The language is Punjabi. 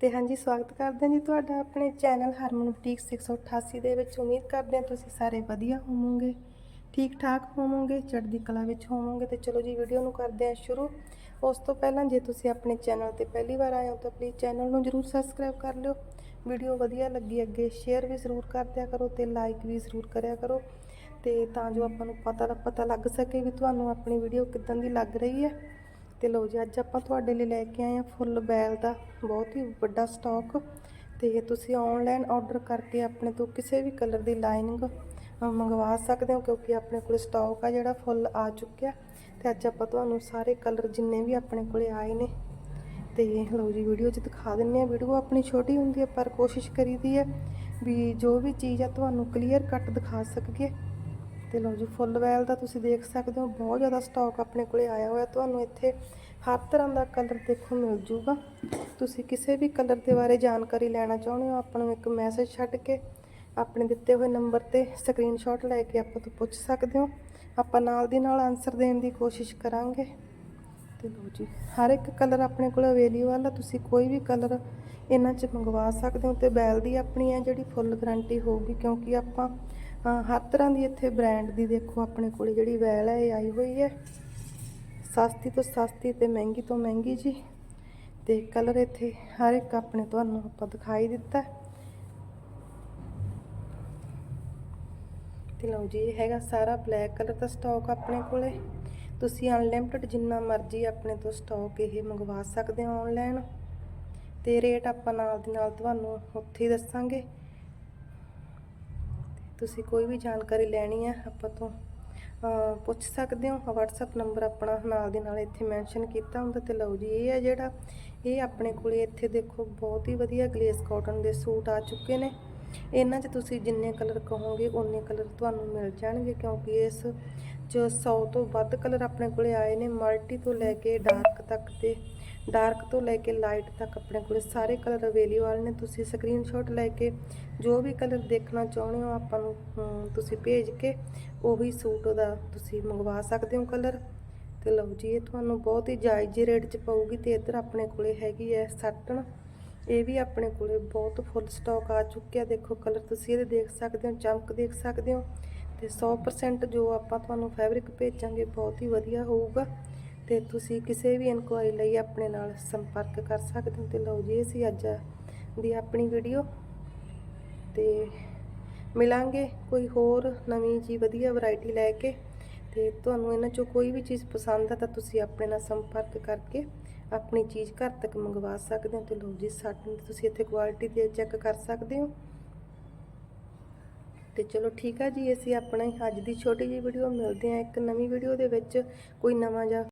ਤੇ ਹਾਂਜੀ, ਸਵਾਗਤ ਕਰਦੇ ਹਾਂ ਜੀ ਤੁਹਾਡਾ ਆਪਣੇ ਚੈਨਲ ਹਰਮਨ ਬੁਟੀਕ 688 ਦੇ ਵਿੱਚ। ਉਮੀਦ ਕਰਦੇ ਹਾਂ ਤੁਸੀਂ ਸਾਰੇ ਵਧੀਆ ਹੋਵੋਗੇ ਠੀਕ ਠਾਕ ਹੋਵੋਗੇ, ਚੜ੍ਹਦੀ ਕਲਾ ਵਿੱਚ ਹੋਵੋਗੇ। ਤੇ ਚਲੋ ਜੀ, ਵੀਡੀਓ ਨੂੰ ਕਰਦੇ ਹਾਂ ਸ਼ੁਰੂ। ਉਸ ਤੋਂ ਪਹਿਲਾਂ ਜੇ ਤੁਸੀਂ ਆਪਣੇ ਚੈਨਲ ਤੇ ਪਹਿਲੀ ਵਾਰ ਆਏ ਹੋ ਤਾਂ ਪਲੀਜ਼ ਚੈਨਲ ਨੂੰ ਜਰੂਰ ਸਬਸਕ੍ਰਾਈਬ ਕਰ ਲਿਓ। ਵੀਡੀਓ ਵਧੀਆ ਲੱਗੀ ਅੱਗੇ ਸ਼ੇਅਰ ਵੀ ਜ਼ਰੂਰ ਕਰ ਦਿਆ ਕਰੋ ਤੇ ਲਾਈਕ ਵੀ ਜ਼ਰੂਰ ਕਰਿਆ ਕਰੋ। ਤੇ ਤਾਂ ਜੋ ਆਪਾਂ ਨੂੰ ਪਤਾ ਪਤਾ ਲੱਗ ਸਕੇ ਵੀ ਤੁਹਾਨੂੰ ਆਪਣੀ ਵੀਡੀਓ ਕਿੱਦਾਂ ਦੀ ਲੱਗ ਰਹੀ ਹੈ। ਤੇ ਲਓ ਜੀ, ਅੱਜ ਆਪਾਂ ਤੁਹਾਡੇ ਲਈ ਲੈ ਕੇ ਆਏ ਆ ਫੁੱਲ ਬੈਲ ਦਾ ਬਹੁਤ ਹੀ ਵੱਡਾ ਸਟਾਕ ਤੇ ਤੁਸੀਂ ਆਨਲਾਈਨ ਆਰਡਰ ਕਰਕੇ ਆਪਣੇ ਤੋਂ ਕਿਸੇ ਵੀ ਕਲਰ ਦੀ ਲਾਈਨਿੰਗ ਮੰਗਵਾ ਸਕਦੇ ਹੋ ਕਿਉਂਕਿ ਆਪਣੇ ਕੋਲ ਸਟਾਕ ਆ ਜਿਹੜਾ ਫੁੱਲ ਆ ਚੁੱਕਿਆ ਤੇ ਅੱਜ ਆਪਾਂ ਤੁਹਾਨੂੰ ਸਾਰੇ ਕਲਰ ਜਿੰਨੇ ਵੀ ਆਪਣੇ ਕੋਲੇ ਆਏ ਨੇ ਤੇ ਲਓ ਜੀ ਵੀਡੀਓ 'ਚ ਦਿਖਾ ਦਿੰਨੇ ਆ ਵੀਡੀਓ ਆਪਣੀ ਛੋਟੀ ਹੁੰਦੀ ਹੈ ਪਰ ਕੋਸ਼ਿਸ਼ ਕਰੀਦੀ ਹੈ ਵੀ ਜੋ ਵੀ ਚੀਜ਼ ਆ ਤੁਹਾਨੂੰ ਕਲੀਅਰ ਕੱਟ ਦਿਖਾ ਸਕੀਏ। ਤੇ ਲਓ ਜੀ, ਫੁੱਲ ਵੈਲ ਦਾ ਤੁਸੀਂ ਦੇਖ ਸਕਦੇ ਹੋ, ਬਹੁਤ ਜ਼ਿਆਦਾ ਸਟਾਕ ਆਪਣੇ ਕੋਲੇ ਆਇਆ ਹੋਇਆ। ਤੁਹਾਨੂੰ ਇੱਥੇ ਹਰ ਤਰ੍ਹਾਂ ਦਾ ਕਲਰ ਦੇਖੋ ਮਿਲ ਜੂਗਾ। ਤੁਸੀਂ ਕਿਸੇ ਵੀ ਕਲਰ ਦੇ ਬਾਰੇ ਜਾਣਕਾਰੀ ਲੈਣਾ ਚਾਹੁੰਦੇ ਹੋ, ਆਪਾਂ ਨੂੰ ਇੱਕ ਮੈਸੇਜ ਛੱਡ ਕੇ ਆਪਣੇ ਦਿੱਤੇ ਹੋਏ ਨੰਬਰ ਤੇ ਸਕਰੀਨਸ਼ਾਟ ਲੈ ਕੇ ਆਪਾਂ ਤੋਂ ਪੁੱਛ ਸਕਦੇ ਹੋ। ਆਪਾਂ ਨਾਲ ਦੀ ਨਾਲ ਆਨਸਰ ਦੇਣ ਦੀ ਕੋਸ਼ਿਸ਼ ਕਰਾਂਗੇ। ਤੇ ਲਓ ਜੀ, ਹਰ ਇੱਕ ਕਲਰ ਆਪਣੇ ਕੋਲ ਅਵੇਲੇਬਲ ਆ। ਤੁਸੀਂ ਕੋਈ ਵੀ ਕਲਰ ਇਹਨਾਂ 'ਚ ਮੰਗਵਾ ਸਕਦੇ ਹੋ ਤੇ ਬੈਲ ਦੀ ਆਪਣੀ ਹੈ ਜਿਹੜੀ ਫੁੱਲ ਗਾਰੰਟੀ ਹੋਊਗੀ, ਕਿਉਂਕਿ ਆਪਾਂ ਹਰ ਤਰ੍ਹਾਂ ਦੀ ਇੱਥੇ ਬ੍ਰਾਂਡ ਦੀ ਦੇਖੋ, ਆਪਣੇ ਕੋਲ ਜਿਹੜੀ ਵੈਲ ਹੈ, ਇਹ ਆਈ ਹੋਈ ਹੈ। ਸਸਤੀ ਤੋਂ ਸਸਤੀ ਤੇ ਮਹਿੰਗੀ ਤੋਂ ਮਹਿੰਗੀ ਜੀ। ਤੇ ਕਲਰ ਇੱਥੇ ਹਰ ਇੱਕ ਆਪਣੇ ਤੁਹਾਨੂੰ ਆਪਾਂ ਦਿਖਾਈ ਦਿੱਤਾ। ਤੇ ਲਓ ਜੀ, ਇਹ ਹੈਗਾ ਸਾਰਾ ਬਲੈਕ ਕਲਰ ਦਾ ਸਟਾਕ ਆਪਣੇ ਕੋਲੇ। ਤੁਸੀਂ ਅਨਲਿਮਟਿਡ ਜਿੰਨਾ ਮਰਜ਼ੀ ਆਪਣੇ ਤੋਂ ਸਟਾਕ ਇਹ ਮੰਗਵਾ ਸਕਦੇ ਹੋ ਆਨਲਾਈਨ ਤੇ ਰੇਟ ਆਪਾਂ ਨਾਲ ਦੀ ਨਾਲ ਤੁਹਾਨੂੰ ਉੱਥੇ ਹੀ ਦੱਸਾਂਗੇ। ਤੁਸੀਂ ਕੋਈ ਵੀ ਜਾਣਕਾਰੀ ਲੈਣੀ ਹੈ, ਆਪਾਂ ਤੋਂ ਪੁੱਛ ਸਕਦੇ ਹੋ। WhatsApp ਨੰਬਰ ਆਪਣਾ ਨਾਲ ਦੀ ਨਾਲ ਇੱਥੇ ਮੈਂਸ਼ਨ ਕੀਤਾ ਹੁੰਦਾ ਤੇ ਲਓ ਜੀ, ਇਹ ਹੈ ਜਿਹੜਾ, ਇਹ ਆਪਣੇ ਕੋਲੇ ਇੱਥੇ ਦੇਖੋ, ਬਹੁਤ ਹੀ ਵਧੀਆ ਗਲੇਸ ਕਾਟਨ ਦੇ ਸੂਟ ਆ ਚੁੱਕੇ ਨੇ। ਇਹਨਾਂ 'ਚ ਤੁਸੀਂ ਜਿੰਨੇ ਕਲਰ ਕਹੋਗੇ ਉਨੇ ਕਲਰ ਤੁਹਾਨੂੰ ਮਿਲ ਜਾਣਗੇ, ਕਿਉਂਕਿ ਇਸ 'ਚ 100 ਤੋਂ ਵੱਧ ਕਲਰ ਆਪਣੇ ਕੋਲੇ ਆਏ ਨੇ। ਮਲਟੀ ਤੋਂ ਲੈ ਕੇ ਡਾਰਕ ਤੱਕ ਤੇ ਡਾਰਕ ਤੋਂ ਲੈ ਕੇ ਲਾਈਟ ਤੱਕ ਆਪਣੇ ਕੋਲੇ ਸਾਰੇ ਕਲਰ ਅਵੇਲੇਬਲ ਨੇ। ਤੁਸੀਂ ਸਕਰੀਨਸ਼ਾਟ ਲੈ ਕੇ ਜੋ ਵੀ ਕਲਰ ਦੇਖਣਾ ਚਾਹੁੰਦੇ ਹੋ, ਆਪਾਂ ਨੂੰ ਤੁਸੀਂ ਭੇਜ ਕੇ ਉਹੀ ਸੂਟ ਦਾ ਤੁਸੀਂ ਮੰਗਵਾ ਸਕਦੇ ਹੋ ਕਲਰ ਤੇ ਲਓ ਜੀ, ਇਹ ਤੁਹਾਨੂੰ ਬਹੁਤ ਹੀ ਜਾਇਜ਼ ਰੇਟ 'ਚ ਪਊਗੀ ਤੇ ਇੱਧਰ ਆਪਣੇ ਕੋਲੇ ਹੈਗੀ ਹੈ ਸੱਟਣ। ਇਹ ਵੀ ਆਪਣੇ ਕੋਲੇ ਬਹੁਤ ਫੁੱਲ ਸਟਾਕ ਆ ਚੁੱਕਿਆ। ਦੇਖੋ ਕਲਰ ਤੁਸੀਂ ਇਹਦੇ ਦੇਖ ਸਕਦੇ ਹੋ, ਚਮਕ ਦੇਖ ਸਕਦੇ ਹੋ ਤੇ 100% ਜੋ ਆਪਾਂ ਤੁਹਾਨੂੰ ਫੈਬਰਿਕ ਭੇਜਾਂਗੇ ਬਹੁਤ ਹੀ ਵਧੀਆ ਹੋਊਗਾ ਤੇ ਤੁਸੀਂ ਕਿਸੇ ਵੀ ਇਨਕੁਆਇਰੀ ਲਈ ਆਪਣੇ ਨਾਲ ਸੰਪਰਕ ਕਰ ਸਕਦੇ ਹੋ ਤੇ ਲਓ ਜੀ, ਇਹ ਸੀ ਅੱਜ ਦੀ ਆਪਣੀ ਵੀਡੀਓ ਤੇ ਮਿਲਾਂਗੇ ਕੋਈ ਹੋਰ ਨਵੀਂ ਜੀ ਵਧੀਆ ਵੈਰਾਈਟੀ ਲੈ ਕੇ। ਤੇ ਤੁਹਾਨੂੰ ਇਹਨਾਂ ਚੋਂ ਕੋਈ ਵੀ ਚੀਜ਼ ਪਸੰਦ ਆ ਤਾਂ ਤੁਸੀਂ ਆਪਣੇ ਨਾਲ ਸੰਪਰਕ ਕਰਕੇ ਆਪਣੀ ਚੀਜ਼ ਘਰ ਤੱਕ ਮੰਗਵਾ ਸਕਦੇ ਹੋ ਤੇ ਲਓ ਜੀ, ਸਾਡੀ ਤੁਸੀਂ ਇੱਥੇ ਕੁਆਲਿਟੀ ਦੇ ਚੈੱਕ ਕਰ ਸਕਦੇ ਹੋ। ਤੇ ਚਲੋ ਠੀਕ ਆ ਜੀ, ਅਸੀਂ ਆਪਣਾ ਹੀ ਅੱਜ ਦੀ ਛੋਟੀ ਜਿਹੀ ਵੀਡੀਓ ਮਿਲਦੇ ਆ ਇੱਕ ਨਵੀਂ ਵੀਡੀਓ ਦੇ ਵਿੱਚ, ਕੋਈ ਨਵਾਂ ਜਿਹਾ